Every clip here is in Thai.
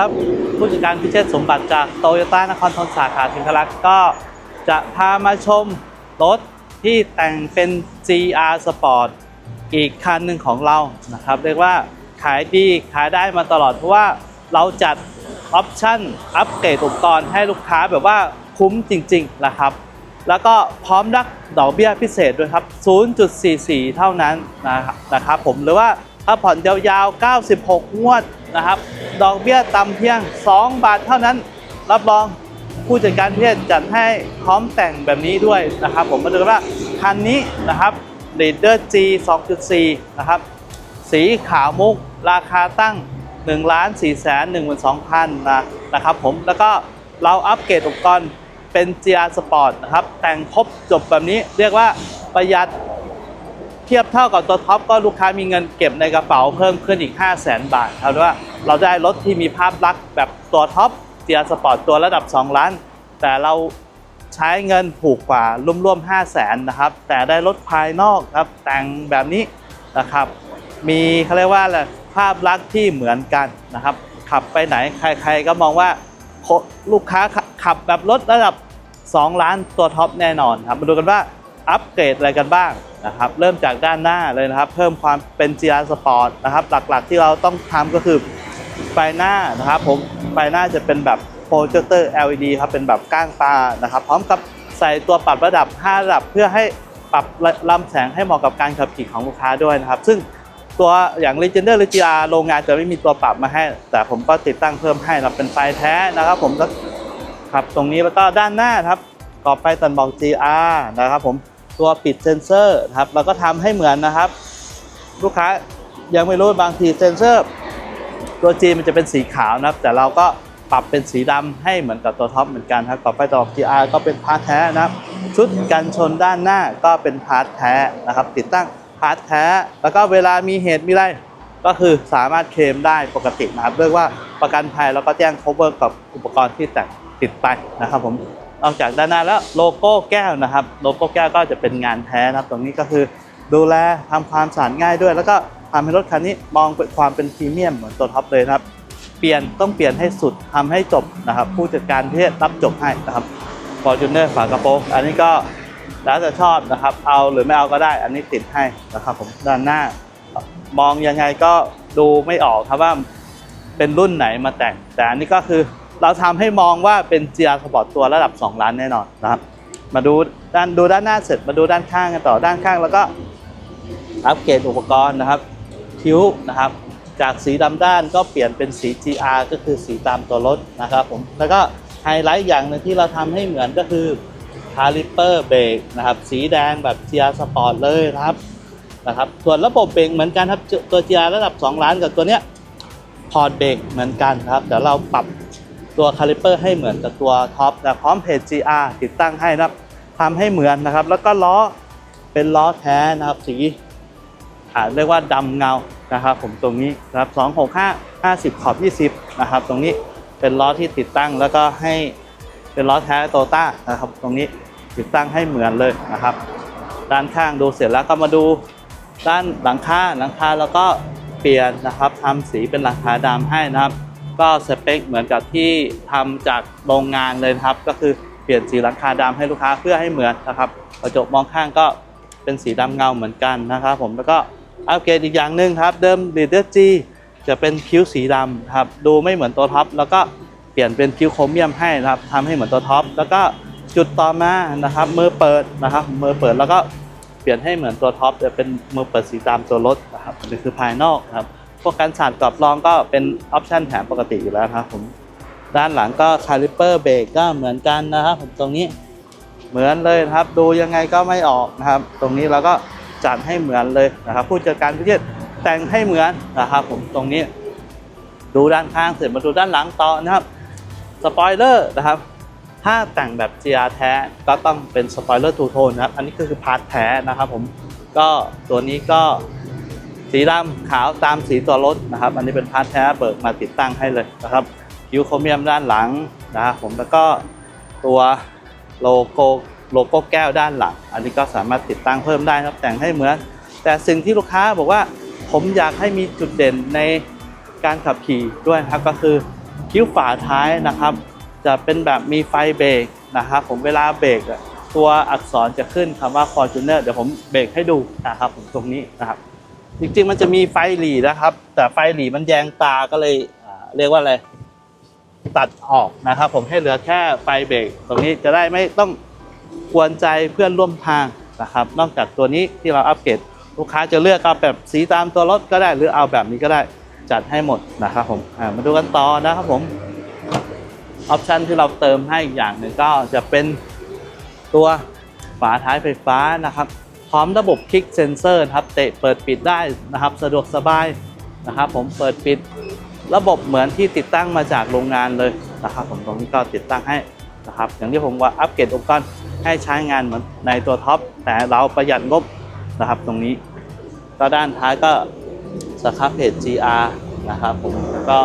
ครับ ผู้จัดการพิเชษสมบัติจากโตโยต้านครทนสาขาสิงคลักก็จะพามาชมรถที่แต่งเป็น GR Sport อีกคันหนึ่งของเรานะครับ เรียกว่าขายดีขายได้มาตลอด เพราะว่าเราจัดออปชั่นอัปเกรดอุปกรณ์ให้ลูกค้าแบบว่าคุ้มจริงๆนะครับ แล้วก็พร้อมรักดอกเบี้ยพิเศษด้วยครับ 0.44 เท่านั้นนะครับผมหรือว่า ถ้าผ่อนยาวๆ 96 งวดนะครับ ดอกเบี้ยต่ำเพียง 2 บาทเท่านั้น รับรองผู้จัดการเพศจัดให้พร้อมแต่งแบบนี้ด้วยนะครับ ผมมาดูกันว่าคันนี้นะครับ Leader G 2.4 นะครับ สีขาวมุก ราคาตั้ง 1,412,000นะนะครับผมแล้วก็เราอัปเกรดอุปกรณ์เป็น GR Sport นะครับ แต่งครบจบแบบนี้เรียกว่าประหยัด ทียบเท่ากับตัวท็อปก็ลูกค้ามีเงินเก็บในกระเป๋าเพิ่มขึ้นอีก 5 0 0 0 0 0บาทเอาว่าเราได้รถที่มีภาพลักษณ์แบบตัวท็อป GR Sport ตัวระดับ 2 ล้าน แต่เราใช้เงินถูกกว่าร่วมๆ 5 0 0 0 0 0นะครับ แต่ได้รถภายนอกครับแต่งแบบนี้นะครับ มีเขาเรียกว่าอะไรภาพลักษณ์ที่เหมือนกันนะครับ ขับไปไหนใคร ๆ ก็มองว่าลูกค้าขับขับแบบรถระดับ 2 ล้านตัวท็อปแน่นอนครับมาดูกันว่าอัปเกรดอะไรกันบ้าง นะครับเริ่มจากด้านหน้าเลยนะครับ เพิ่มความเป็น GR Sport นะครับ หลักๆที่เราต้องทำก็คือไฟหน้านะครับผมไฟหน้าจะเป็นแบบโปรเจคเตอร์ LED ครับเป็นแบบก้างตานะครับ พร้อมกับใส่ตัวปรับระดับ 5 ระดับเพื่อให้ปรับลำแสงให้เหมาะกับการขับขี่ของลูกค้าด้วยนะครับ ซึ่งตัวอย่าง Legender หรือ GR โรงงานจะไม่มีตัวปรับมาให้ แต่ผมก็ติดตั้งเพิ่มให้นะเป็นไฟแท้นะครับ ผมก็ครับตรงนี้แล้วก็ด้านหน้าครับกรอบไฟตันบอก GR นะครับผม ตัวปิดเซนเซอร์ครับเราก็ทำให้เหมือนนะครับ ลูกค้ายังไม่รู้บางทีเซนเซอร์ ตัว G มันจะเป็นสีขาวนะครับ แต่เราก็ปรับเป็นสีดำให้เหมือนกับตัวท็อปเหมือนกันครับกรอบไฟตันบอก GR ก็เป็นพาร์ทแท้นะครับ ชุดกันชนด้านหน้าก็เป็นพาร์ทแท้นะครับ ติดตั้งพาร์ทแท้ แล้วก็เวลามีเหตุมีอะไรก็คือสามารถเคลมได้ปกตินะครับเรียกว่าประกันภัยแล้วก็แจ้ง cover กับอุปกรณ์ที่แต่ติดไปนะครับผม นอกจากด้านหน้าแล้วโลโก้แก้วนะครับ โลโก้แก้วก็จะเป็นงานแท้นะครับ ตรงนี้ก็คือดูแลทำความสะอาดง่ายด้วย แล้วก็ทำให้รถคันนี้มองเป็นความเป็นพรีเมียมเหมือนตัวท็อปเลยนะครับ เปลี่ยนต้องเปลี่ยนให้สุดทำให้จบนะครับ ผู้จัดการเพศรับจบให้นะครับ Fortuner ฝากระโปรงอันนี้ก็แล้วแต่ชอบนะครับ เอาหรือไม่เอาก็ได้ อันนี้ติดให้นะครับผมด้านหน้า มองยังไงก็ดูไม่ออกครับว่าเป็นรุ่นไหนมาแต่ง แต่อันนี้ก็คือ เราทำให้มองว่าเป็น GR Sport ตัวระดับ 2 ล้านแน่นอนนะครับ มาดูด้านดูด้านหน้าเสร็จมาดูด้านข้างกันต่อด้านข้างแล้วก็อัปเกรดอุปกรณ์นะครับคิ้วนะครับ จากสีดำด้านก็เปลี่ยนเป็นสี GR ก็คือสีตามตัวรถนะครับผมแล้วก็ไฮไลท์อย่างหนึ่งที่เราทำให้เหมือนก็คือคาลิเปอร์เบรกนะครับสีแดงแบบ GR Sport เลยนะครับนะครับส่วนระบบเบรกเหมือนกันครับตัว GR ระดับ 2 ล้านกับตัวเนี้ยพอร์ตเบรกเหมือนกันครับเดี๋ยวเราปรับ ตัวคาลิเปอร์ให้เหมือนกับตัวท็อปนะพร้อมเพจ GR ติดตั้งให้นะครับทำให้เหมือนนะครับ แล้วก็ล้อเป็นล้อแท้นะครับสีอ่าเรียกว่าดำเงานะครับ ผมตรงนี้นะครับ 265 50 ขอบ 20 นะครับ ตรงนี้เป็นล้อที่ติดตั้งแล้วก็ให้เป็นล้อแท้โตต้านะครับ ตรงนี้ติดตั้งให้เหมือนเลยนะครับ ด้านข้างดูเสร็จแล้วก็มาดูด้านหลังคาหลังคาแล้วก็เปลี่ยนนะครับทำสีเป็นหลังคาดำให้นะครับ ก็สเปคเหมือนกับที่ทำจากโรงงานเลยครับ ก็คือเปลี่ยนสีหลังคาดำให้ลูกค้าเพื่อให้เหมือนนะครับกระจกมองข้างก็เป็นสีดำเงาเหมือนกันนะครับ ผมแล้วก็อัปเกรดอีกอย่างหนึ่งครับ เดิม Leader G จะเป็นคิ้วสีดำครับดูไม่เหมือนตัวท็อปแล้วก็เปลี่ยนเป็นคิ้วโครเมียมให้นะครับทำให้เหมือนตัวท็อปแล้วก็จุดต่อมานะครับมือเปิดนะครับมือเปิดแล้วก็เปลี่ยนให้เหมือนตัวท็อปจะเป็นมือเปิดสีตามตัวรถนะครับนี่คือภายนอกครับ พวกการสาดกรอบรองก็เป็นออปชันแถมปกติอยู่แล้วครับผมด้านหลังก็คาลิเปอร์เบรกก็เหมือนกันนะครับผมตรงนี้เหมือนเลยนะครับ ดูยังไงก็ไม่ออกนะครับ ตรงนี้เราก็จัดให้เหมือนเลยนะครับ ผู้จัดการพิเศษแต่งให้เหมือนนะครับ ผมตรงนี้ ดูด้านข้างเสร็จมาดูด้านหลังต่อนะครับสปอยเลอร์นะครับ ถ้าแต่งแบบ GR แท้ก็ต้องเป็นสปอยเลอร์ทูโทนนะครับ อันนี้ก็คือพาร์ทแท้นะครับ ผมก็ตัวนี้ก็ สีดำขาวตามสีตัวรถนะครับ อันนี้เป็นพาร์ทแท้เบิกมาติดตั้งให้เลยนะครับคิวโครเมียมด้านหลังนะครับผมแล้วก็ตัวโลโก้โลโก้แก้วด้านหลัง อันนี้ก็สามารถติดตั้งเพิ่มได้นะครับแต่งให้เหมือน แต่สิ่งที่ลูกค้าบอกว่าผมอยากให้มีจุดเด่นในการขับขี่ด้วยนะครับก็คือคิ้วฝาท้ายนะครับ จะเป็นแบบมีไฟเบรกนะครับผมเวลาเบรกตัวอักษรจะขึ้นคำว่า Fortuner เดี๋ยวผมเบรกให้ดูนะครับผมตรงนี้นะครับ จริงๆมันจะมีไฟหลีนะครับ แต่ไฟหลีมันแยงตาก็เลยเรียกว่าอะไรตัดออกนะครับ ผมให้เหลือแค่ไฟเบรกตรงนี้จะได้ไม่ต้องกวนใจเพื่อนร่วมทางนะครับ นอกจากตัวนี้ที่เราอัปเกรดลูกค้าจะเลือกเอาแบบสีตามตัวรถก็ได้หรือเอาแบบนี้ก็ได้จัดให้หมดนะครับผมมาดูกันต่อนะครับผมออปชันที่เราเติมให้อีกอย่างหนึ่งก็จะเป็นตัวฝาท้ายไฟฟ้านะครับ พร้อมระบบคลิกเซนเซอร์ครับเตะเปิดปิดได้นะครับ สะดวกสบายนะครับ ผมเปิดปิดระบบเหมือนที่ติดตั้งมาจากโรงงานเลยนะครับ ผมตรงนี้ก็ติดตั้งให้นะครับ อย่างที่ผมว่าอัปเกรดอุปกรให้ใช้งานเหมือนในตัวท็อปแต่เราประหยัดงบนะครับ ตรงนี้ก็ด้านท้ายก็สครับเพจ GR นะครับผมแล้วก็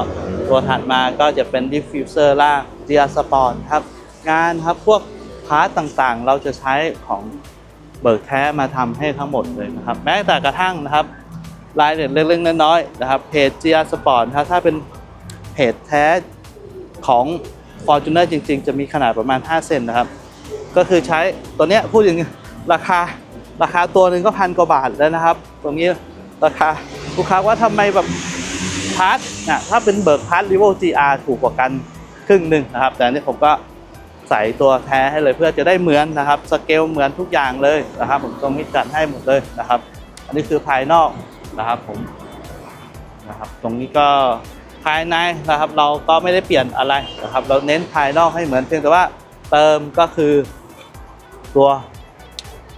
ตัวถัดมาก็จะเป็นดิฟฟิวเซอร์ล่าง GR Sport ครับ งานครับพวกพาร์ตต่างๆ เราจะใช้ของ เบิกแท้มาทำให้ทั้งหมดเลยนะครับแม้แต่กระทั่งนะครับรายละเอียดเล็กๆน้อยๆนะครับเพจ GR Sport นะครับถ้าเป็นเพจแท้ของ Fortuner จริง ๆ จะมีขนาดประมาณ 5 เซนนะครับ ก็คือใช้ตัวเนี้ยพูดอย่างราคาราคาตัวหนึ่งก็พันกว่าบาทแล้วนะครับ ตรงนี้ราคาลูกค้าว่าทำไมแบบพาร์ทนะถ้าเป็นเบิกพาร์ท r ิ v o GR ถูกกว่ากันครึ่งหนึ่งนะครับ แต่อันนี้ผมก็ ใส่ตัวแท้ให้เลยเพื่อจะได้เหมือนนะครับสเกลเหมือนทุกอย่างเลยนะครับ ผมตรงนี้จัดให้หมดเลยนะครับ อันนี้คือภายนอกนะครับผมนะครับ ตรงนี้ก็ภายในนะครับ เราก็ไม่ได้เปลี่ยนอะไรนะครับ เราเน้นภายนอกให้เหมือนเพียงแต่ว่าเติมก็คือตัว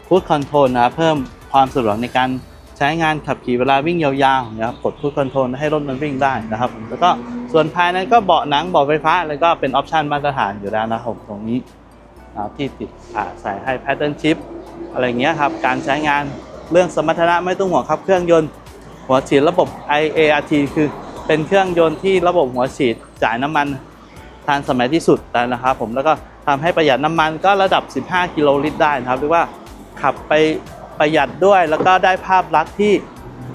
คูดคอนโทรลนะครับเพิ่มความสะดวกในการใช้งานขับขี่เวลาวิ่งยาวๆนะครับกดคูดคอนโทรลให้รถมันวิ่งได้นะครับ แล้วก็ ส่วนภายในก็เบาะหนังเบาะไฟฟ้า แล้วก็เป็นออปชันมาตรฐานอยู่แล้วนะครับผมตรงนี้นะที่ติดใส่ให้แพทเทิร์นชิปอะไรเงี้ยครับ การใช้งานเรื่องสมรรถนะไม่ต้องห่วงครับเครื่องยนต์หัวฉีดระบบ IART คือเป็นเครื่องยนต์ที่ระบบหัวฉีดจ่ายน้ำมันทันสมัยที่สุดแล้วนะครับผมแล้วก็ทำให้ประหยัดน้ำมันก็ระดับ 15 กิโลลิตรได้นะครับเรียกว่าขับไปประหยัดด้วยแล้วก็ได้ภาพลักษณ์ที่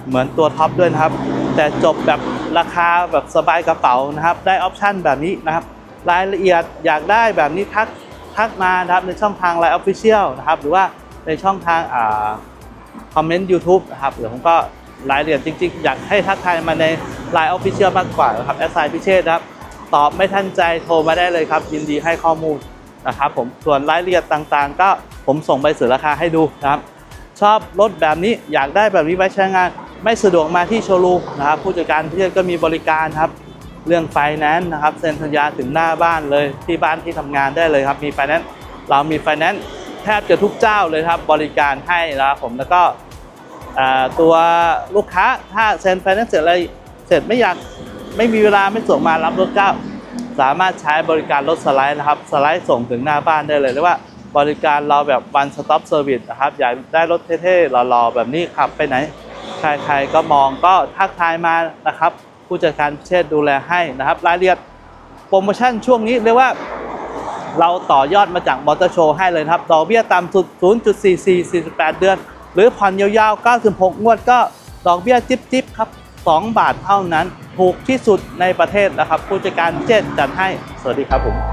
เหมือนตัวท็อปด้วยนะครับ แต่จบแบบราคาแบบสบายกระเป๋านะครับ ได้ออปชั่นแบบนี้นะครับ รายละเอียดอยากได้แบบนี้ทักทักมานะครับในช่องทาง Line Official นะครับ หรือว่าในช่องทางอ่าคอมเมนต์ YouTube นะครับเดี๋ยวผมก็รายละเอียดจริงๆ อยากให้ทักทายมาใน Line Official มากกว่านะครับแอสไซน์พิเชษครับตอบไม่ทันใจโทรมาได้เลยครับ ยินดีให้ข้อมูลนะครับผมส่วนรายละเอียดต่างๆ ก็ผมส่งใบเสนอราคาให้ดูนะครับ ชอบรถแบบนี้อยากได้แบบนี้ไว้ใช้งาน ไม่สะดวกมาที่โชว์รูมนะครับผู้จัดการพิเชษก็มีบริการครับ เรื่องไฟแนนซ์นะครับเซ็นสัญญาถึงหน้าบ้านเลยที่บ้านที่ทำงานได้เลยครับ มีไฟแนนซ์เรามีไฟแนนซ์แทบจะทุกเจ้าเลยครับบริการให้นะครับผมแล้วก็ตัวลูกค้าถ้าเซ็นไฟแนนซ์เสร็จอะไรเสร็จไม่อยากไม่มีเวลาไม่ส่งมารับรถเจ้า สามารถใช้บริการรถสไลด์นะครับสไลด์ส่งถึงหน้าบ้านได้เลยเรียกว่าบริการเราแบบ one stop service นะครับ อยากได้รถเท่ๆหล่อๆแบบนี้ขับไปไหน ใครๆก็มองก็ทักทายมานะครับ ผู้จัดการพิเชษดูแลให้นะครับ รายละเอียดโปรโมชั่นช่วงนี้เรียกว่าเราต่อยอดมาจากมอเตอร์โชว์ให้เลยครับดอกเบี้ยต่ำสุด 0.44 48 เดือน หรือผ่อนยาวๆ 96 งวดก็ดอกเบี้ยจิ๊บๆครับ 2 บาทเท่านั้น ถูกที่สุดในประเทศนะครับ ผู้จัดการพิเชษจัดให้ สวัสดีครับผม